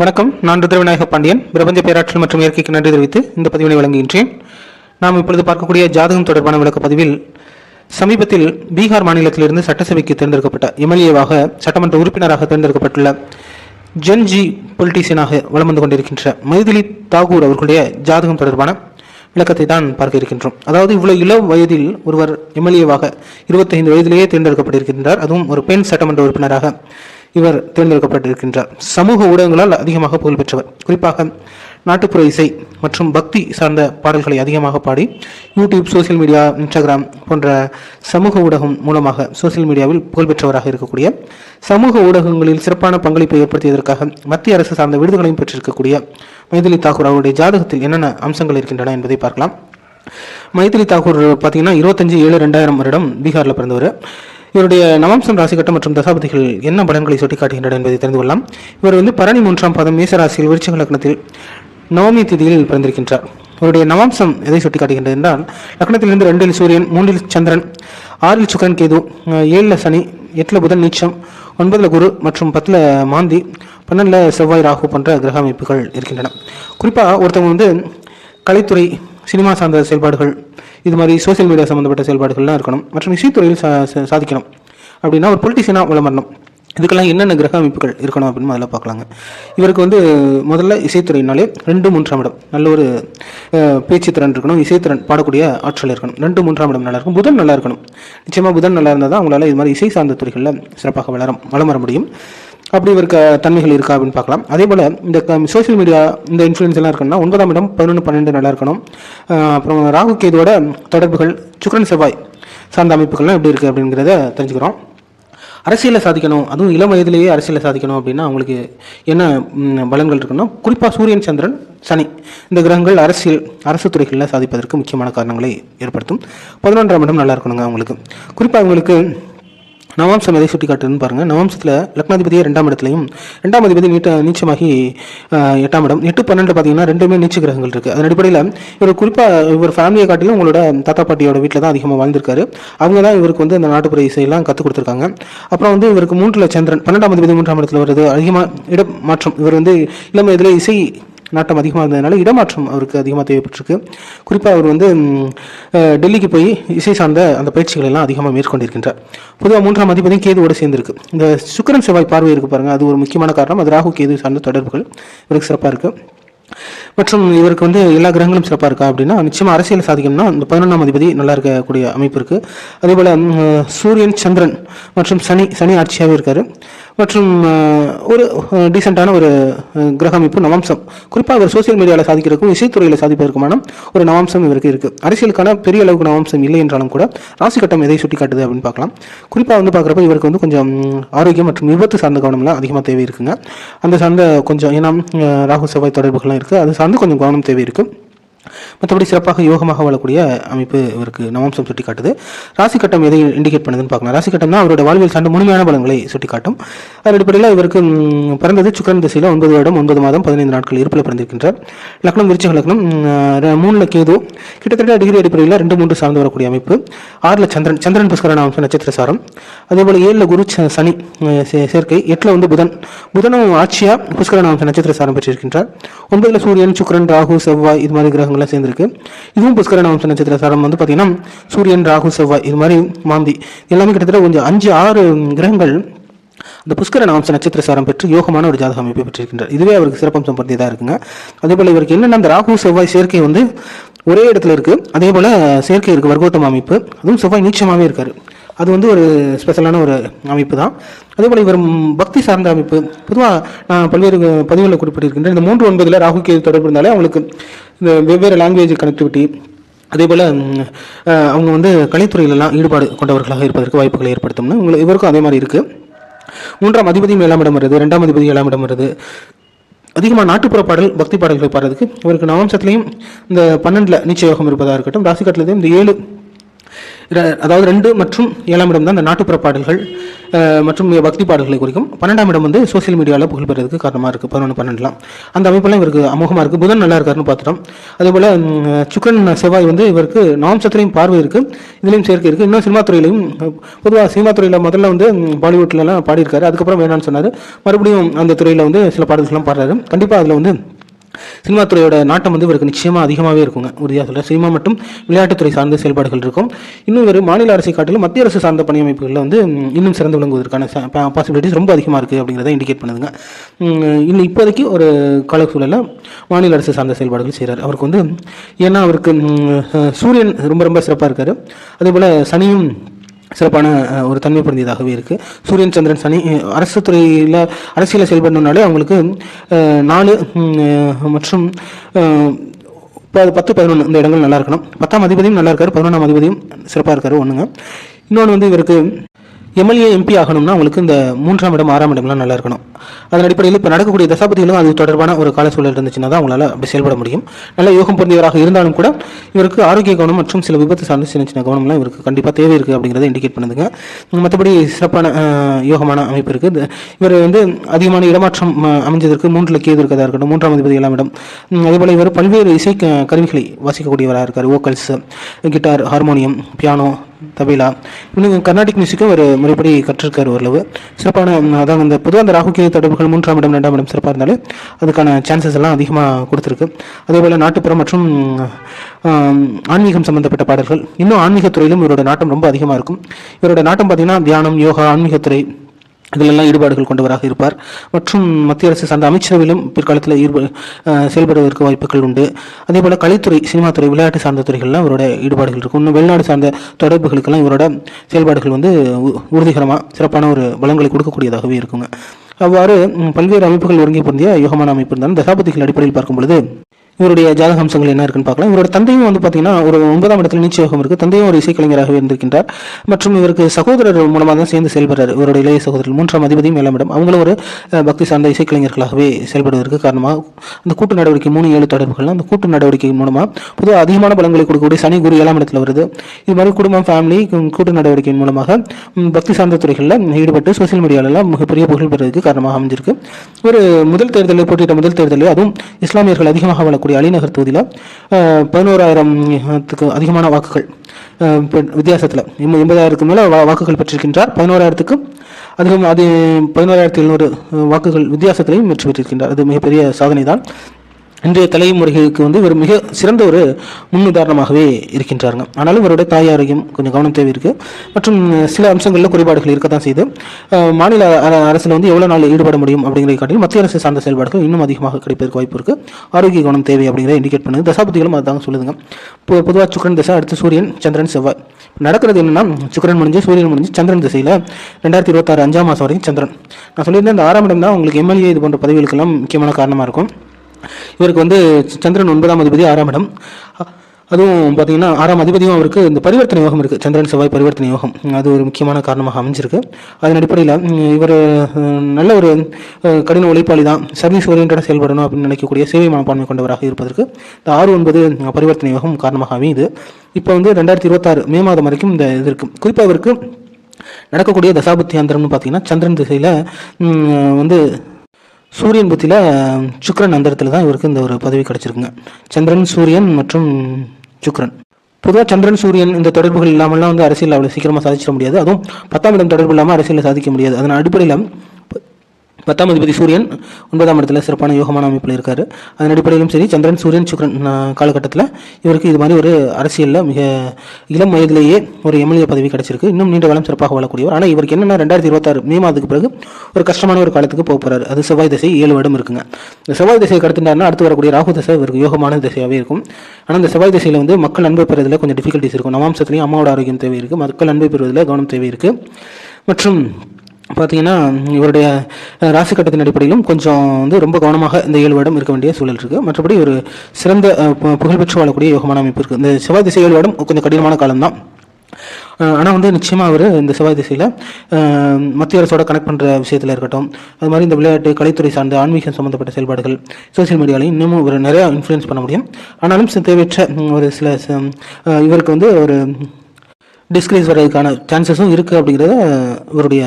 வணக்கம். நான் ருத்ரவிநாயக பாண்டியன். பிரபஞ்ச பேராற்றல் மற்றும் இயற்கைக்கு நன்றி தெரிவித்து இந்த பதிவினை வழங்குகின்றேன். நாம் இப்பொழுது பார்க்கக்கூடிய ஜாதகம் தொடர்பான விளக்க பதிவில் சமீபத்தில் பீகார் மாநிலத்திலிருந்து சட்டசபைக்கு தேர்ந்தெடுக்கப்பட்ட எம்எல்ஏவாக சட்டமன்ற உறுப்பினராக தேர்ந்தெடுக்கப்பட்டுள்ள ஜென்ஜி பொலிட்டீசியனாக வலம் வந்து கொண்டிருக்கின்ற மைதிலி தாகூர் அவர்களுடைய ஜாதகம் தொடர்பான விளக்கத்தை தான் பார்க்க இருக்கின்றோம். அதாவது இவ்வளவு இளம் வயதில் ஒருவர் எம்எல்ஏவாக இருபத்தைந்து வயதிலேயே தேர்ந்தெடுக்கப்பட்டிருக்கின்றார். அதுவும் ஒரு பெண் சட்டமன்ற உறுப்பினராக இவர் தேர்ந்தெடுக்கப்பட்டிருக்கின்றார். சமூக ஊடகங்களால் அதிகமாக புகழ்பெற்றவர் குறிப்பாக நாட்டுப்புற இசை மற்றும் பக்தி சார்ந்த பாடல்களை அதிகமாக பாடி யூடியூப் சோசியல் மீடியா இன்ஸ்டாகிராம் போன்ற சமூக ஊடகம் மூலமாக சோசியல் மீடியாவில் புகழ்பெற்றவராக இருக்கக்கூடிய சமூக ஊடகங்களில் சிறப்பான பங்களிப்பை ஏற்படுத்தியதற்காக மத்திய அரசு சார்ந்த விருதுகளையும் பெற்றிருக்கக்கூடிய மைதிலி தாக்கூர் அவருடைய ஜாதகத்தில் என்னென்ன அம்சங்கள் இருக்கின்றன என்பதை பார்க்கலாம். மைதிலி தாக்கூர் பார்த்தீங்கன்னா இருபத்தஞ்சு ஏழு ரெண்டாயிரம் வருடம் பீகாரில் பிறந்தவர். இவருடைய நவம்சம் ராசிகட்டம் மற்றும் தசாபதிகள் என்ன பலன்களை சுட்டிக்காட்டுகின்றன என்பதை தெரிந்து கொள்ளலாம். இவர் வந்து பரணி மூன்றாம் பாதம் மேசராசியில் விருச்சிக லக்னத்தில் நவமி திதியில் பிறந்திருக்கின்றார். இவருடைய நவாம்சம் எதை சுட்டிக்காட்டுகின்றது என்றால் லக்னத்திலிருந்து ரெண்டில் சூரியன் மூன்றில் சந்திரன் ஆறில் சுக்கரன் கேது ஏழில் சனி எட்டில் புதன் நீச்சம் ஒன்பதில் குரு மற்றும் பத்தில் மாந்தி பன்னெண்டில் செவ்வாய் ராகு போன்ற கிரக அமைப்புகள் இருக்கின்றன. குறிப்பாக ஒருத்தவங்க வந்து கலைத்துறை சினிமா சார்ந்த செயல்பாடுகள் இது மாதிரி சோஷியல் மீடியா சம்மந்தப்பட்ட செயல்பாடுகள்லாம் இருக்கணும். மற்றும் இசைத்துறையில் சா சாதிக்கணும். அப்படின்னா ஒரு பொலிட்டிஷியனாக விளம்பரணும். இதுக்கெல்லாம் என்னென்ன கிரக அமைப்புகள் இருக்கணும் அப்படின்னு முதல்ல பார்க்கலாங்க. இவருக்கு வந்து முதல்ல இசைத்துறையினாலே ரெண்டு மூன்றாம் இடம். நல்ல ஒரு பேச்சு பேச்சுத்திறன் இருக்கணும் இசைத்திறன் பாடக்கூடிய ஆற்றல் இருக்கணும். ரெண்டு மூன்றாம் இடம் நல்லா இருக்கும். புதன் நல்லா இருக்கணும். நிச்சயமாக புதன் நல்லா இருந்தால் தான் அவங்களால இது மாதிரி இசை சார்ந்த துறைகளில் சிறப்பாக வளர வளம் வர முடியும். அப்படி இருக்க தன்மைகள் இருக்கா அப்படின்னு பார்க்கலாம். அதே போல் இந்த சோஷியல் மீடியா இந்த இன்ஃப்ளூயன்ஸ் எல்லாம் இருக்குன்னா ஒன்பதாம் இடம் பதினொன்று பன்னெண்டு நல்லா இருக்கணும். அப்புறம் ராகு கேதுவோட தொடர்புகள் சுக்ரன் செவ்வாய் சார்ந்த அமைப்புகள்லாம் எப்படி இருக்குது அப்படிங்கிறத தெரிஞ்சுக்கிறோம். அரசியலில் சாதிக்கணும் அதுவும் இளம் வயதிலேயே அரசியலில் சாதிக்கணும் அப்படின்னா அவங்களுக்கு என்ன பலன்கள் இருக்குன்னா குறிப்பாக சூரியன் சந்திரன் சனி இந்த கிரகங்கள் அரசியல் அரசு துறைகளில் சாதிப்பதற்கு முக்கியமான காரணங்களை ஏற்படுத்தும். பதினொன்றாம் இடம் நல்லா இருக்கணுங்க அவங்களுக்கு. குறிப்பாக அவங்களுக்கு நவாம்சம் எதை சுட்டி காட்டுதுன்னு பாருங்கள் நவாம்சத்தில் லக்னாதிபதியே ரெண்டாம் இடத்துலையும் ரெண்டாம் அதிபதி நீட்ட நீச்சமாகி எட்டாம் இடம். எட்டு பன்னெண்டு பார்த்தீங்கன்னா ரெண்டுமே நீச்ச கிரகங்கள் இருக்குது அதன் அடிப்படையில் இவர் குறிப்பாக இவர் ஃபேமிலியை காட்டிலும் உங்களோட தாத்தா பாட்டியோட வீட்டில் தான் அதிகமாக வாழ்ந்திருக்காரு. அவங்க தான் இவருக்கு வந்து அந்த நாட்டுப்புற இசையெல்லாம் கற்றுக் கொடுத்துருக்காங்க. அப்புறம் வந்து இவருக்கு மூன்றில் சந்திரன் பன்னெண்டாம் அதிபதி மூன்றாம் இடத்துல வருது அதிகமாக இடம் மாற்றம். இவர் வந்து இளம் இசை நாட்டம் அதிகமாக இருந்ததுனால இடமாற்றம் அவருக்கு அதிகமாக தேவைப்பட்டிருக்கு. குறிப்பாக அவர் வந்து டெல்லிக்கு போய் இசை சார்ந்த அந்த பயிற்சிகள் எல்லாம் அதிகமாக மேற்கொண்டிருக்கின்றார். பொதுவாக மூன்றாம் அதிபதியும் கேதுவோடு சேர்ந்திருக்கு. இந்த சுக்கரன் செவ்வாய் பார்வை இருக்கு பாருங்கள் அது ஒரு முக்கியமான காரணம். அது ராகு கேது சார்ந்த தொடர்புகள். இவருக்கு சிறப்பாக இருக்குது மற்றும் இவருக்கு வந்து எல்லா கிரகங்களும் சிறப்பாக இருக்கா அப்படின்னா நிச்சயமாக அரசியல் சாதிக்கணும்னா இந்த பதினொன்றாம் அதிபதி நல்லா இருக்கக்கூடிய அமைப்பு இருக்குது அதேபோல் சூரியன் சந்திரன் மற்றும் சனி சனி ஆட்சியாகவே இருக்கார். மற்றும் ஒரு டீசெண்டான ஒரு அஹ், கிரக அமைப்பு நவாம்சம். குறிப்பாக அவர் சோஷியல் மீடியாவில் சாதிக்கிறதுக்கும் இசைத்துறையில் சாதிப்பதற்குமான ஒரு நவாம்சம் இவருக்கு இருக்குது அரசியலுக்கான பெரிய அளவுக்கு நவாம்சம் இல்லை என்றாலும் கூட ராசி கட்டம் எதை சுட்டி காட்டுது அப்படின்னு பார்க்கலாம். குறிப்பாக வந்து பார்க்குறப்ப இவருக்கு வந்து கொஞ்சம் ஆரோக்கியம் மற்றும் விபத்து சார்ந்த கவனம்லாம் அதிகமாக தேவை இருக்குங்க. அந்த சார்ந்த கொஞ்சம் ஏன்னா ராகு செவ்வாய் தொடர்புகள்லாம் இருக்குது அது சார்ந்து கொஞ்சம் கவனம் தேவை இருக்குது மற்றபடி சிறப்பாக யோகமாக வாழக்கூடிய அமைப்பு இவருக்கு நவம்சம் சுட்டி காட்டுது ராசி கட்டம் எதை இண்டிகேட் பண்ணுதுன்னு பார்க்கலாம். ராசி கட்டம் தான் அவரோட வாழ்வியல் சார்ந்த முழுமையான பலன்களை சுட்டி காட்டும் அதன் அடிப்படையில் இவருக்கு பிறந்தது சுக்கரன் திசையில் ஒன்பது வருடம் ஒன்பது மாதம் பதினைந்து நாட்கள் இருப்பில் பிறந்திருக்கின்றார். லக்னம் விருச்சக லக்னம் மூணுல கேது. கிட்டத்தட்ட டிகிரி அடிப்படையில் ரெண்டு மூன்று சார்ந்து வரக்கூடிய அமைப்பு. ஆறில் சந்திரன் சந்திரன் புஷ்கரன் அம்சம் நட்சத்திர சாரம். அதேபோல் ஏழில் குரு சனி சேர்க்கை. எட்டில் வந்து புதன். புதனும் ஆட்சியா புஷ்கரன் அம்சம் நட்சத்திர சாரம் பெற்றிருக்கின்றார். ஒன்பதில் சூரியன் சுக்கரன் ராகு செவ்வாய் இது மாதிரி கிரகங்கள்லாம் சேர்ந்துருக்கு. இதுவும் புஷ்கர வம்ச நட்சத்திர சாரம் வந்து பார்த்தீங்கன்னா சூரியன் ராகு செவ்வாய் இது மாதிரி மாந்தி. எல்லாமே கிட்டத்தட்ட கொஞ்சம் அஞ்சு ஆறு கிரகங்கள் அந்த புஷ்கர அம்ச நட்சத்திர சாரம் பெற்று யோகமான ஒரு ஜாதக அமைப்பை பெற்றிருக்கின்றார் இதுவே அவருக்கு சிறப்பம்சம் பற்றியதாக இருக்குங்க. அதே போல் இவருக்கு என்னென்ன அந்த ராகு செவ்வாய் சேர்க்கை வந்து ஒரே இடத்துல இருக்கு. அதே போல் சேர்க்கை இருக்கு வர்க்கோத்தம அமைப்பு. அதுவும் செவ்வாய் நீச்சமாகவே இருக்காரு. அது வந்து ஒரு ஸ்பெஷலான ஒரு அமைப்பு தான் அதே போல் இவர் பக்தி சார்ந்த அமைப்பு. பொதுவாக நான் பல்வேறு பதிவுகளில் குறிப்பிட்டிருக்கின்றேன். இந்த மூன்று ஒன்பதில் ராகு கேது தொடர்பு இருந்தாலே அவங்களுக்கு இந்த வெவ்வேறு லாங்குவேஜ் கனெக்டிவிட்டி அதே போல் அவங்க வந்து கலைத்துறையிலலாம் ஈடுபாடு கொண்டவர்களாக இருப்பதற்கு வாய்ப்புகளை ஏற்படுத்தும்னு உங்களுக்கு இவருக்கும் அதே மாதிரி இருக்குது மூன்றாம் அதிபதியும் ஏழாம் இடம் வருது ரெண்டாம் அதிபதி ஏழாம் இடம் வருது. அதிகமாக நாட்டுப்புற பாடல் பக்தி பாடல்களை பாடுறதுக்கு இவருக்கு நவம்சத்துலேயும் இந்த பன்னெண்டில் நீச்ச யோகம் இருப்பதாக இருக்கட்டும் ராசிக்கட்டிலையும் இந்த ஏழு அதாவது ரெண்டு மற்றும் ஏழாம் இடம் தான் இந்த நாட்டுப்புற பாடல்கள் மற்றும் பக்தி பாடல்களை குறிக்கும். பன்னெண்டாம் இடம் வந்து சோசியல் மீடியாவில் புகழ் பெறதுக்கு காரணமாக இருக்குது பதினொன்று பன்னெண்டுலாம். அந்த அமைப்பெல்லாம் இவருக்கு அமோகமாக இருக்குது புதன் நல்லா இருக்காருன்னு பார்த்துட்டோம். அதே போல் ம், செவ்வாய் வந்து இவருக்கு நாம்சத்துலையும் பார்வை இருக்குது இதுலேயும் சேர்க்கை இருக்குது இன்னும் சினிமா துறையிலையும் பொதுவாக சினிமா துறையில் முதல்ல வந்து பாலிவுட்லலாம் பாடியிருக்காரு. அதுக்கப்புறம் வேணான்னு சொன்னார். மறுபடியும் அந்த துறையில் வந்து சில பாடல்கள்லாம் பாடுறாரு. கண்டிப்பாக அதில் வந்து சினிமா துறையோட நாட்டம் வந்து இவருக்கு நிச்சயமாக அதிகமாகவே இருக்குங்க. உறுதியாக சொல்ல சினிமா மற்றும் விளையாட்டுத்துறை சார்ந்த செயல்பாடுகள் இருக்கும். இன்னும் இவர் மாநில அரசை காட்டிலும் மத்திய அரசு சார்ந்த பணியமைப்புகளில் வந்து இன்னும் சிறந்து விளங்குவதற்கான பாசிபிலிட்டிஸ் ரொம்ப அதிகமாக இருக்குது அப்படிங்கிறத இண்டிகேட் பண்ணுதுங்க. இன்னும் இப்போதைக்கு ஒரு கால சூழலில் மாநில அரசு சார்ந்த செயல்பாடுகள் செய்கிறார் அவருக்கு வந்து ஏன்னா அவருக்கு சூரியன் ரொம்ப ரொம்ப சிறப்பாக இருக்கார். அதே போல் சனியும் சிறப்பான ஒரு தன்மை பொருந்தியதாகவே இருக்குது சூரியன் சந்திரன் சனி அரசு துறையில் அரசியலில் செயல்படணுனாலே அவங்களுக்கு நாலு மற்றும் ப- பத்து பதினொன்று இந்த இடங்கள் நல்லா இருக்கணும். பத்தாம் அதிபதியும் நல்லா இருக்காரு. பதினொன்றாம் அதிபதியும் சிறப்பாக இருக்காரு ஒன்றுங்க இன்னொன்று வந்து இவருக்கு எம்எல்ஏ எம்பி ஆகணும்னா உங்களுக்கு இந்த மூன்றாம் இடம் ஆறாம் இடம்லாம் நல்லா இருக்கணும். அதன் அடிப்படையில் இப்போ நடக்கக்கூடிய தசாபதிகளும் அது தொடர்பான ஒரு கால சூழல் இருந்துச்சுன்னா தான் அவங்களால அப்படி செயல்பட முடியும். நல்ல யோகம் பொருந்தியவராக இருந்தாலும் கூட இவருக்கு ஆரோக்கிய கவனம் மற்றும் சில விபத்து சார்ந்த சின்ன சின்ன கவனம்லாம் இவருக்கு கண்டிப்பாக தேவை இருக்குது அப்படிங்கிறத இண்டிகேட் பண்ணுதுங்க. மற்றபடி சிறப்பான யோகமான அமைப்பு இருக்குது இவர் வந்து அதிகமான இடமாற்றம் அமைஞ்சதற்கு மூன்றில் கேது இருக்கதா இருக்கட்டும் மூன்றாம் அதிபதி ஏழாம் இடம். அதேபோல் இவர் பல்வேறு இசை கருவிகளை வாசிக்கக்கூடியவராக இருக்கார். Vocals guitar harmonium piano tabla. இன்னும் கர்நாடிக் மியூசிக்கை ஒரு முறைப்படி கற்றிருக்கார் ஓரளவு. சிறப்பான அதான் அந்த பொதுவாக அந்த ராகு கேது தொடர்புகள் மூன்றாம் இடம் ரெண்டாம் இடம் சிறப்பாக இருந்தாலே அதுக்கான சான்சஸ் எல்லாம் அதிகமாக கொடுத்துருக்கு. அதே போல் நாட்டுப்புறம் மற்றும் ஆன்மீகம் சம்பந்தப்பட்ட பாடல்கள். இன்னும் ஆன்மீகத்துறையிலும் இவரோட நாட்டம் ரொம்ப அதிகமாக இருக்கும். இவரோட நாட்டம் பார்த்தீங்கன்னா தியானம் யோகா ஆன்மீகத்துறை இதிலெல்லாம் ஈடுபாடுகள் கொண்டவராக இருப்பார். மற்றும் மத்திய அரசு சார்ந்த அமைச்சரவையிலும் பிற்காலத்தில் ஈடுப செயல்படுவதற்கு வாய்ப்புகள் உண்டு. அதே போல் கலைத்துறை சினிமாத்துறை விளையாட்டு சார்ந்த துறைகள்லாம் இவரோட ஈடுபாடுகள் இருக்கும். இன்னும் வெளிநாடு சார்ந்த தொடர்புகளுக்கெல்லாம் இவரோட செயல்பாடுகள் வந்து உ- உறுதிகரமாக சிறப்பான ஒரு பலங்களை கொடுக்கக்கூடியதாகவே இருக்குங்க. அவ்வாறு பல்வேறு அமைப்புகள் ஒருங்கி பொருந்திய யோகமான அமைப்பு இருந்தாலும் தசாபதிகள் அடிப்படையில் பார்க்கும் பொழுது இவருடைய ஜாதக அம்சங்கள் என்ன இருக்குன்னு பார்க்கலாம். இவரோட தந்தையும் வந்து பார்த்தீங்கன்னா ஒரு ஒன்பதாம் இடத்துல நீச்சயோகம் இருக்குது தந்தையும் ஒரு இசைக்கலைஞராகவே இருந்திருக்கின்றார். மற்றும் இவருக்கு சகோதரர் மூலமாக தான் சேர்ந்து செயல்படுறாரு. இவருடைய இளைய சகோதரர் மூன்றாம் அதிபதியும் ஏழாம் இடம். அவங்களும் ஒரு பக்தி சார்ந்த இசைக்கலைஞர்களாகவே செயல்படுவதற்கு காரணமாக அந்த கூட்டு நடவடிக்கை மூணு ஏழு தொடர்புகள் அந்த கூட்டு நடவடிக்கை மூலமாக பொது அதிகமான பலங்களை கொடுக்கக்கூடிய சனி குரு ஏழாம் இடத்துல வருது. இது மாதிரி குடும்பம் ஃபேமிலி கூட்டு நடவடிக்கையின் மூலமாக பக்தி சார்ந்த துறைகளில் ஈடுபட்டு சோசியல் மீடியாலெல்லாம் மிகப்பெரிய புகழ் பெறுவதற்கு காரணமாக அமைஞ்சிருக்கு. ஒரு முதல் தேர்தலில் போட்டியிட்ட முதல் தேர்தலில் அதுவும் இஸ்லாமியர்கள் அதிகமாக இருக்கக்கூடிய அலிநகர் தொகுதியில் பதினோராயிரத்துக்கு அதிகமான வாக்குகள் வித்தியாசத்தில் எண்பதாயிரத்துக்கு மேலே வாக்குகள் பெற்றிருக்கின்றார். பதினோராயிரத்துக்கு அதிகம் அது பதினோராயிரத்தி எழுநூறு வாக்குகள் வித்தியாசத்திலையும் வெற்றி பெற்றிருக்கின்றார். அது மிகப்பெரிய சாதனை தான் இன்றைய தலைமுறைகளுக்கு வந்து இவர் மிக சிறந்த ஒரு முன்னுதாரணமாகவே இருக்கின்றாருங்க. ஆனாலும் இவருடைய தாய் ஆரோக்கியம் கொஞ்சம் கவனம் தேவை இருக்குது மற்றும் சில அம்சங்களில் குறைபாடுகள் இருக்க தான் செய்யுது மாநில அரசில் வந்து எவ்வளோ நாள் ஈடுபட முடியும் அப்படிங்கிறத காட்டிலும் மத்திய அரசு சார்ந்த செயல்பாடுகள் இன்னும் அதிகமாக கிடைப்பதற்கு வாய்ப்பு இருக்குது ஆரோக்கிய கவனம் தேவை அப்படிங்கிறத இண்டிகேட் பண்ணுது. தசாபதிகளும் அதுதாங்க சொல்லுதுங்க. இப்போ பொதுவாக சுக்கரன் திசை அடுத்து சூரியன் சந்திரன் செவ்வாய். நடக்கிறது என்னன்னா சுக்கிரன் முடிஞ்சு சூரியன் முடிஞ்சு சந்திரன் திசையில் ரெண்டாயிரத்தி இருபத்தாறு அஞ்சாம் மாதம் வரைக்கும் சந்திரன். நான் சொல்லியிருந்தேன் இந்த ஆறாம் இடம் தான் உங்களுக்கு எம்எல்ஏ இது போன்ற பதவிகளுக்கெல்லாம் முக்கியமான காரணமாக இருக்கும். இவருக்கு வந்து சந்திரன் ஒன்பதாம் அதிபதி ஆறாம் இடம். அதுவும் பார்த்தீங்கன்னா ஆறாம் அதிபதியும் அவருக்கு இந்த பரிவர்த்தனை யோகம் இருக்குது சந்திரன் செவ்வாய் பரிவர்த்தனை யோகம். அது ஒரு முக்கியமான காரணமாக அமைஞ்சிருக்கு. அதன் அடிப்படையில் இவர் நல்ல ஒரு கடின உழைப்பாளி தான். சர்வீஸ் ஓரியன்டாக செயல்படணும் அப்படின்னு நினைக்கக்கூடிய சேவை மனப்பான்மை கொண்டவராக இருப்பதற்கு இந்த ஆறு ஒன்பது பரிவர்த்தனை யோகம் காரணமாக அமையுது இப்போ வந்து ரெண்டாயிரத்தி இருபத்தாறு மே மாதம் வரைக்கும் இந்த இது இருக்குது குறிப்பாக இவருக்கு நடக்கக்கூடிய தசாபுத்தி அந்தரம்னு பார்த்தீங்கன்னா சந்திரன் திசையில் வந்து சூரியன் புத்தியில் அந்த அந்தரத்தில் தான் இவருக்கு இந்த ஒரு பதவி கிடச்சிருக்குங்க. சந்திரன் சூரியன் மற்றும் சுக்ரன் பொதுவாக சந்திரன் சூரியன் இந்த தொடர்புகள் இல்லாமல்லாம் வந்து அரசியல் அவ்வளோ சீக்கிரமாக சாதிச்சிட முடியாது. அதுவும் பத்தாம் இடம் தொடர்பு இல்லாமல் அரசியலில் சாதிக்க முடியாது. அதன் அடிப்படையில் பத்தாம் அதிபதி சூரியன் ஒன்பதாம் இடத்துல சிறப்பான யோகமான அமைப்பில் இருக்கார். அதன் அடிப்படையிலும் சரி சந்திரன் சூரியன் சுக்ரன் காலகட்டத்தில் இவருக்கு இது மாதிரி ஒரு அரசியலில் மிக இளம் வயதிலேயே ஒரு எம்எல்ஏ பதவி கிடச்சிருக்கு. இன்னும் நீண்ட காலம் சிறப்பாக வாழக்கூடியவர். ஆனால் இவருக்கு என்னென்னா ரெண்டாயிரத்தி இருபத்தாறு மே மாதத்துக்கு பிறகு ஒரு கஷ்டமான ஒரு காலத்துக்கு போக போகிறார் அது செவ்வாய் திசை ஏழு வருடம் இருக்குங்க. இந்த செவ்வாய் திசையை கடத்தினார்னா அடுத்து வரக்கூடிய ராகு திசை இவருக்கு யோகமான திசையாகவே இருக்கும். ஆனால் இந்த செவ்வாய் திசையில் வந்து மக்கள் அன்பை பெறுவதில் கொஞ்சம் டிஃபிகல்ட்டிஸ் இருக்கும். நவாம்சத்துலேயும் அம்மாவோட ஆரோக்கியம் தேவை இருக்குது மக்கள் அன்பை பெறுவதில் கவனம் தேவை இருக்குது மற்றும் பார்த்தீங்கன்னா இவருடைய ராசி கட்டத்தின் அடிப்படையிலும் கொஞ்சம் வந்து ரொம்ப கவனமாக இந்த ஏழு வருடம் இருக்க வேண்டிய சூழல் இருக்குது மற்றபடி ஒரு சிறந்த புகழ்பெற்று வாழக்கூடிய யோகமான அமைப்பு இருக்குது இந்த செவ்வாய் திசை ஏழு வருடம் கொஞ்சம் கடினமான காலம்தான். ஆனால் வந்து நிச்சயமாக அவர் இந்த செவ்வாய் திசையில் மத்திய அரசோட கனெக்ட் பண்ணுற விஷயத்தில் இருக்கட்டும் அது மாதிரி இந்த விளையாட்டு கலைத்துறை சார்ந்த ஆன்மீகம் சம்மந்தப்பட்ட செயல்பாடுகள் சோஷியல் மீடியாலையும் இன்னமும் ஒரு நிறையா இன்ஃப்ளூயன்ஸ் பண்ண முடியும். ஆனாலும் தேவையற்ற ஒரு சில இவருக்கு வந்து ஒரு டிஸ்கிரீஸ் வர்றதுக்கான சான்சஸும் இருக்குது அப்படிங்கிறத இவருடைய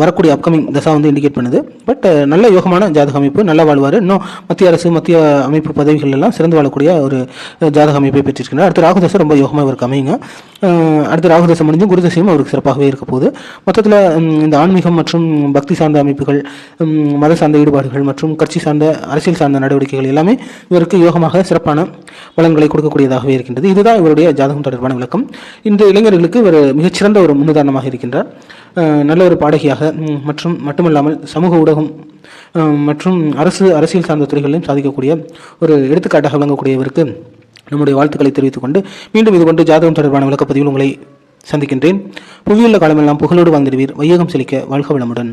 வரக்கூடிய அப்கமிங் தசா வந்து இண்டிகேட் பண்ணுது. பட் நல்ல யோகமான ஜாதக அமைப்பு நல்லா வாழ்வார் இன்னும் மத்திய அரசு மத்திய அமைப்பு பதவிகள் எல்லாம் சிறந்து வாழக்கூடிய ஒரு ஜாதக அமைப்பை பெற்றிருக்கிறார் அடுத்து ராகு தசை ரொம்ப யோகமாக இவருக்கு அமையுங்க. அடுத்து ராகு தசை முடிஞ்சும் குரு தசையும் அவருக்கு சிறப்பாகவே இருக்க போகுது. மொத்தத்தில் இந்த ஆன்மீகம் மற்றும் பக்தி சார்ந்த அமைப்புகள் மத சார்ந்த ஈடுபாடுகள் மற்றும் கட்சி சார்ந்த அரசியல் சார்ந்த நடவடிக்கைகள் எல்லாமே இவருக்கு யோகமாக சிறப்பான பலன்களை கொடுக்கக்கூடியதாகவே இருக்கின்றது. இதுதான் இவருடைய ஜாதகம் தொடர்பான விளக்கம். இந்த இளைஞர்களுக்கு இவர் மிகச்சிறந்த ஒரு முன்னுதாரணமாக இருக்கின்றார். நல்ல ஒரு பாடகியாக மற்றும் மட்டுமல்லாமல் சமூக ஊடகம் மற்றும் அரசு அரசியல் சார்ந்த துறைகளிலும் சாதிக்கக்கூடிய ஒரு எடுத்துக்காட்டாக விளங்கக்கூடியவருக்கு நம்முடைய வாழ்த்துக்களை தெரிவித்துக் கொண்டு மீண்டும் இது கொண்டு ஜாதகம் தொடர்பான விளக்கப்பதிவில் உங்களை சந்திக்கின்றேன். புவியுள்ள காலமெல்லாம் புகழோடு வாழ்ந்திடுவீர். வையகம் செழிக்க வாழ்க வளமுடன்.